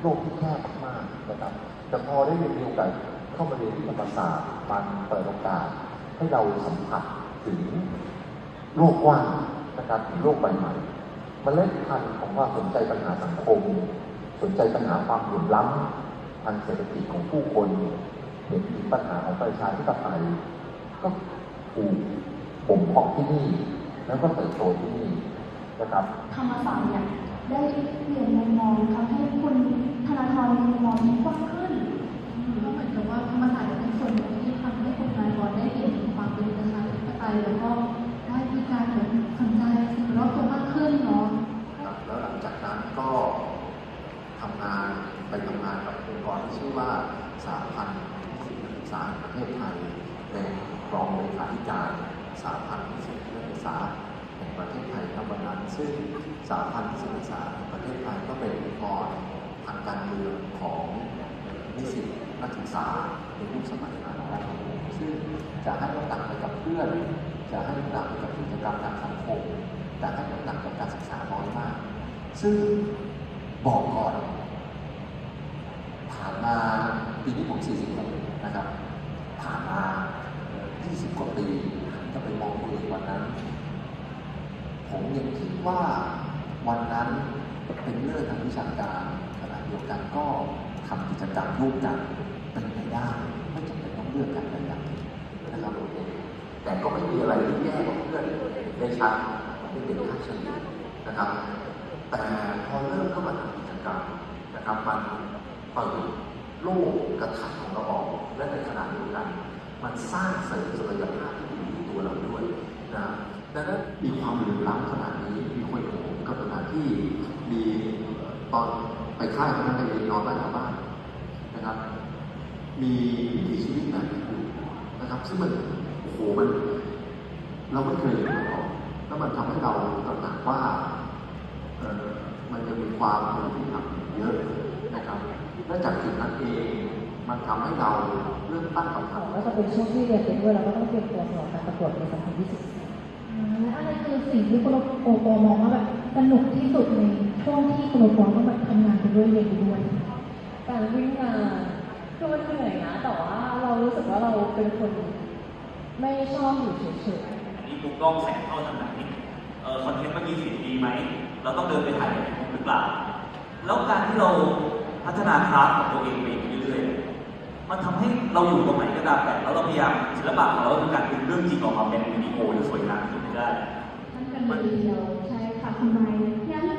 โลกที่แคบมากนะครับ แต่พอได้เรียนมีโอกาสเข้ามาเรียนที่ธรรมศาสตร์มันเปิดโอกาสให้เราสัมผัสถึงโลกกว้างนะครับโลกใบใหม่มันเล่นพันของควาสนใจปัญหาสังคม สนใจปัญหาความเหลื่อมล้ำทางเศรษฐกิจของผู้คนเห็นถึงปัญหาของประชาธิปไตยก็ถูกบ่มเพาะที่นี่ แล้วก็เติบโตที่นี่นะครับธรรมศาสตร์เนี่ยได้ จากนั้นก็ทำงานไปทำงานกับองค์กรที่ชื่อว่าสาพันธ์นิสิตนักศึกษาแห่งประเทศไทยเป็นรองเลขาธิการสาพันธ์นิสิตนักศึกษาแห่งประเทศไทยณวันนั้น ซึ่งสาพันธ์นิสิตนักศึกษาแห่งประเทศไทยก็เป็นองค์กรทางการเมืองของนิสิตนักศึกษาในยุคสมัยนั้นซึ่งจะให้น้ำหนักไปกับเพื่อนจะให้น้ำหนักไปกับกิจกรรมทางสังคมแต่ให้น้ำหนักกับการศึกษาน้อยมาก ซึ่งบอกก่อนผ่านมาปีนี้ผม46นะครับ ผ่านมา 20 กว่าปีถ้าไปมองตัวเองวันนั้น ผมยังคิดว่าวันนั้นเป็นเรื่องทางวิชาการขณะเดียวกันก็ทำกิจกรรมร่วมกันเป็นไปได้ไม่จำเป็นต้องเลือกกันแต่อย่างนะครับแต่ก็ไม่มีอะไรที่แย่กว่าเพื่อนในชั้นเป็นเด็กค่าเฉลี่ยนะครับ แต่พอเริ่มเข้ามาทำกิจกรรมนะครับมันเปิดโลกกระถังของเราออกและในขณะเดียวกัน มันสร้างเสริมศักยภาพที่ดีในตัวเราด้วยนะดังนั้นมีความเหลื่อมล้ำขนาดนี้มีคนอย่างผมกับขนาดที่มีตอนไปค่ายพนักงานเรียนนอนบ้านชาวบ้านนะครับ มีวิถีชีวิตแบบนี้อยู่นะครับซึ่งมันโอ้โหมันเราไม่เคยเห็นมาก่อนแล้วมันทำให้เราตระหนักว่าเออมันจะมีความเป็นที่ทำเยอะนะครับและจากจุดนั้นเอง มันทำให้เราเริ่มตั้งคำถามก็จะเป็นช่วงที่เรียนไปด้วยแล้วก็ต้องเตรียมตัวสำหรับการประกวดใน2020และอะไรคือสิ่งที่คุณโอปอมองว่าแบบสนุกที่สุดในช่วงที่คุณโอปอต้องแบบทำงานไปด้วยเรียนไปด้วยการวิ่งงานคือมันเหนื่อยนะแต่ว่าเรารู้สึกว่าเราเป็นคนไม่ชอบอยู่เฉยนี่มุมกล้องแสงเข้าทางไหนเออคอนเทนต์มันมีเสียงดีไหมเราต้องเดินไปถ่ายในมุมหรือเปล่าแล้วการที่เราพัฒนาคราฟต์ของตัวเองไปเรื่อยๆ มันทำให้เราอยู่ตรงไหนก็ตามแต่แล้วเราพยายามศิลปะของเราคือการดึงเรื่องจริงออกมาเป็นวิดีโอที่สวยงามที่สุดให้ได้นั่นกันเลยทีเดียวใช่ค่ะคุณไมค์งั้นขออนุญาต